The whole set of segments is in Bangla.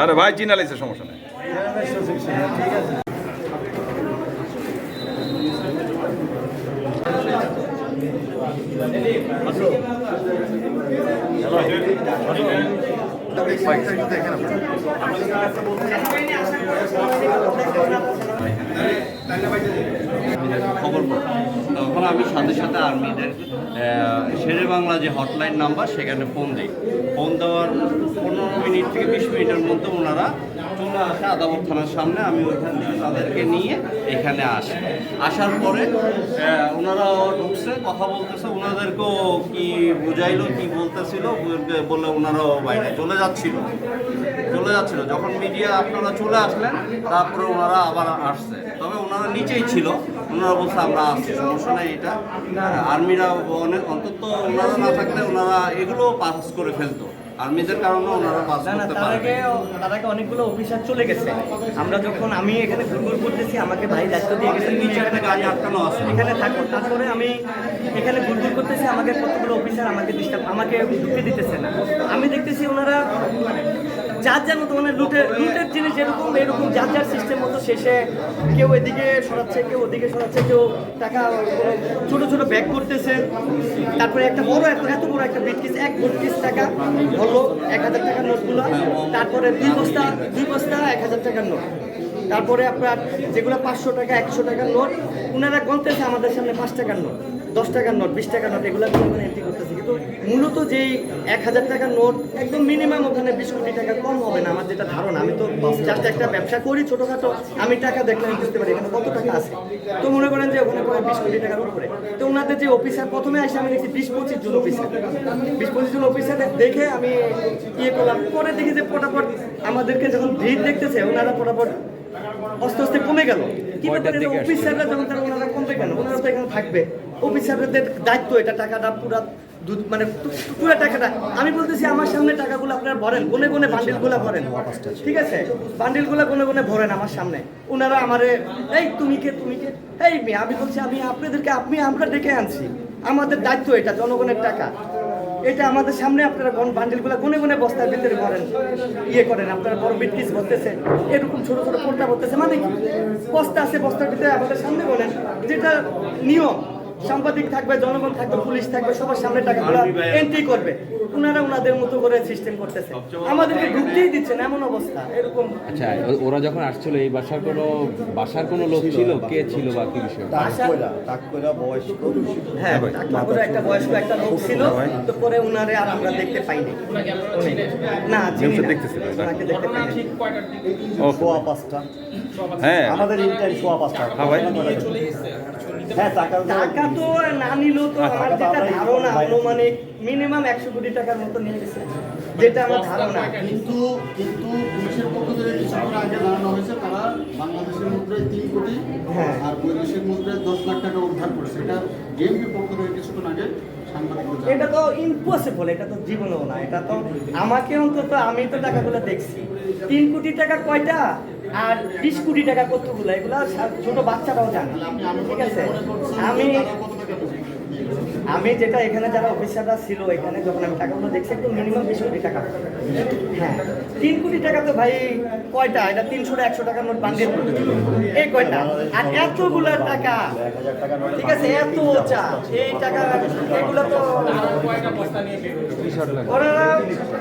আরে ভাই চিনা লাইছে সমস্যা নেই। খবর পাই তখন আমি সাথে সাথে আর্মিদের শেরে বাংলা যে হটলাইন নাম্বার সেখানে ফোন দিই। ফোন দেওয়ার পনেরো মিনিট থেকে বিশ মিনিটের মধ্যে ওনারা চলে আসে আদালত থানার সামনে আমি ওইখান থেকে তাদেরকে নিয়ে এখানে আসি। আসার পরে ওনারা ঢুকছে, কথা বলতেছে, ওনাদেরকেও কি বুঝাইলো, কি বলতেছিল বলে ওনারাও বাইরে চলে যাচ্ছিল। চলে যাচ্ছিল। যখন মিডিয়া আপনারা চলে আসলেন, তারপরে ওনারা আবার আসছে। তবে ওনারা নিচেই ছিল। ওনারা বলছে, আমরা আসছি সমস্যা নেই এটা। আর্মিরা অনেক অন্তত ওনারা না থাকলে ওনারা এগুলো পাস করে ফেলতো। আর্মিদের কারণে ওনারা পাস না করতে তার পারে আগে তার আগে অনেকগুলো অফিসার চলে গেছে। আমরা যখন আমি এখানে ঘুরঘুর করতেছি আমাকে ভাই দায়িত্ব দিয়ে গেছেন নিচে একটা গাড়ি আটকানো আছে। এখানে থাকুন তারপরে আমি এখানে ঘুরঘুর করতেছি আমাকে কতগুলো অফিসার আমাকে ডিস্টার্ব আমাকে ঢুকতে দিতেছে না। আমি দেখতেছি ওনারা যার যার মতো মানে লুটের লুটের জিনিস এরকম এরকম যার যার সিস্টেম মতো শেষে কেউ এদিকে সরাচ্ছে, কেউ ওদিকে সরাচ্ছে, কেউ টাকা ছোট ছোট ব্যাগ করতেছে। তারপরে একটা বড় এত এত বড় একটা বিটকিস এক বত্রিশ টাকা হলো এক হাজার টাকার নোটগুলো। তারপরে দুই বস্তা দুই বস্তা, এক হাজার টাকার নোট। তারপরে আপনার যেগুলো পাঁচশো টাকা, একশো টাকার নোট ওনারা গণতেছে আমাদের সামনে পাঁচ টাকার নোট, দশ টাকার নোট, বিশ টাকার নোট, এগুলো মানে এন্ট্রি করতেছে। কিন্তু মূলত যেই এক হাজার টাকার নোট, একদম মিনিমাম ওখানে বিশ কোটি টাকা কম হবে না, আমার যেটা ধারণা। আমি তো জাস্ট একটা ব্যবসা করি ছোটোখাটো, আমি টাকা দেখলে আমি বুঝতে পারি এখানে কত টাকা আছে। তো মনে করেন যে ওখানে প্রায় বিশ কোটি টাকার উপরে। তো ওনাদের যে অফিসার, প্রথমে আসে আমি দেখছি বিশ পঁচিশ জন অফিসার। বিশ পঁচিশ জন অফিসার দেখে আমি ইয়ে করলাম। পরে দেখি যে ফটাফট আমাদেরকে যখন ভিড় দেখতেছে ওনারা ফটাফট আস্তে আস্তে কমে গেল। অফিসাররা যখন তারা ওনারা কমবে কেন ওনারা তো এখানে থাকবে। অফিসারদের দায়িত্ব এটা টাকাটা পুরা মানে পুরো টাকাটা। আমি বলতেছি আমার সামনে টাকাগুলো আপনারা ভরেন গনে গনে বান্ডিলগুলো ভরেন। ঠিক আছে? বান্ডিলগুলো গনে গনে ভরেন আমার সামনে। ওনারা আমারে এই তুমি কে তুমি কে? এই আমি বলছি আমি আপনাদেরকে আপনি আমরা ডেকে আনছি। আমাদের দায়িত্ব এটা জনগণের টাকা। এটা আমাদের সামনে আপনারা গন বান্ডিলগুলো গুনে গুনে বস্তার ভিতরে করেন ইয়ে করেন আপনারা বড় বিটকিস ভরতেছে এরকম ছোট ছোট পর্দা ভরতেছে মানে কি? বস্তা আছে বস্তার ভিতরে আমাদের সামনে বলেন যেটা নিয়ম সাংবাদিক থাকবে জনগণ থাকবে পুলিশ থাকবে সবার সামনে টাকাগুলো এন্ট্রি করবে। ওনারা ওনাদের মতো করে সিস্টেম করতেছে। আমাদেরকে ঢুকতেই দিচ্ছে না এমন অবস্থা এরকম। আচ্ছা ওরা যখন আসছিল এই বাসার কোনো বাসার কোনো লোক ছিল? কে ছিল বা কি বিষয়? হ্যাঁ তারপরে একটা বয়স্ক একটা লোক ছিল তো পরে উনারে আর আমরা দেখতে পাইনি। না চিনি না। ওনাকে দেখতে পাইনি। ও সোয়া পাঁচটা। হ্যাঁ। আমাদের ইনটাইম সোয়া পাঁচটা। হ্যাঁ ভাই। হ্যাঁ টাকা টাকা তো না নিলেও তো আমার যেটা ধারণা মিনিমাম একশো কোটি টাকার মতো নিয়ে গেছে যেটা আমার ধারণা। কিন্তু কিন্তু পুলিশের পক্ষ থেকে কিছুক্ষণ আগে জানানো হয়েছে তারা বাংলাদেশের মুদ্রায় তিন কোটি হ্যাঁ। আর বৈদেশিক মুদ্রায় দশ লাখ টাকা উদ্ধার করেছে। এটা পক্ষ থেকে কিছুক্ষণ আগে এটা তো ইম্পসিবল এটা তো জীবনেও না এটা তো আমাকে অন্তত আমি তো টাকাগুলো দেখছি। তিন কোটি টাকা কয়টা? আর বিশ কোটি টাকা কতগুলো? এগুলো ছোট বাচ্চারাও জানে। ঠিক আছে? আমি আমি যেটা এখানে যারা অফিসাররা ছিল, এখানে যখন আমি টাকাগুলো দেখছি একটু মিনিমাম বিশ কোটি টাকা। হ্যাঁ। তিন কোটি টাকা তো ভাই, কয়টা? এটা তিনশো একশো টাকার নোট বান্ডিল। এই কয়টা? আর এতগুলো টাকা। ঠিক আছে? এত চা। এই টাকা এগুলো তো ওনারা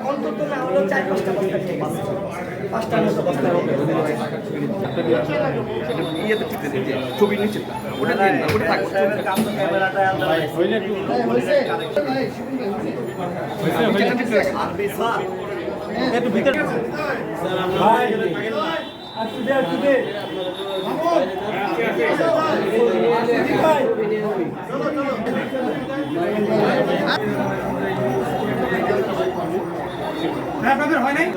অন্তত না হলেও চার পাঁচটা বস্তা নিয়ে গেছে। ছবির নিচে ওটা ওটা থাকবে নিচেটা টিপতে রাখেন। একটু ভিতরে হ্যাঁ, আপনাদের হয় নাই?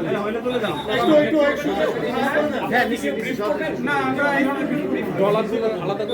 হ্যাঁ, হ্যাঁ আমরা এই আলাদা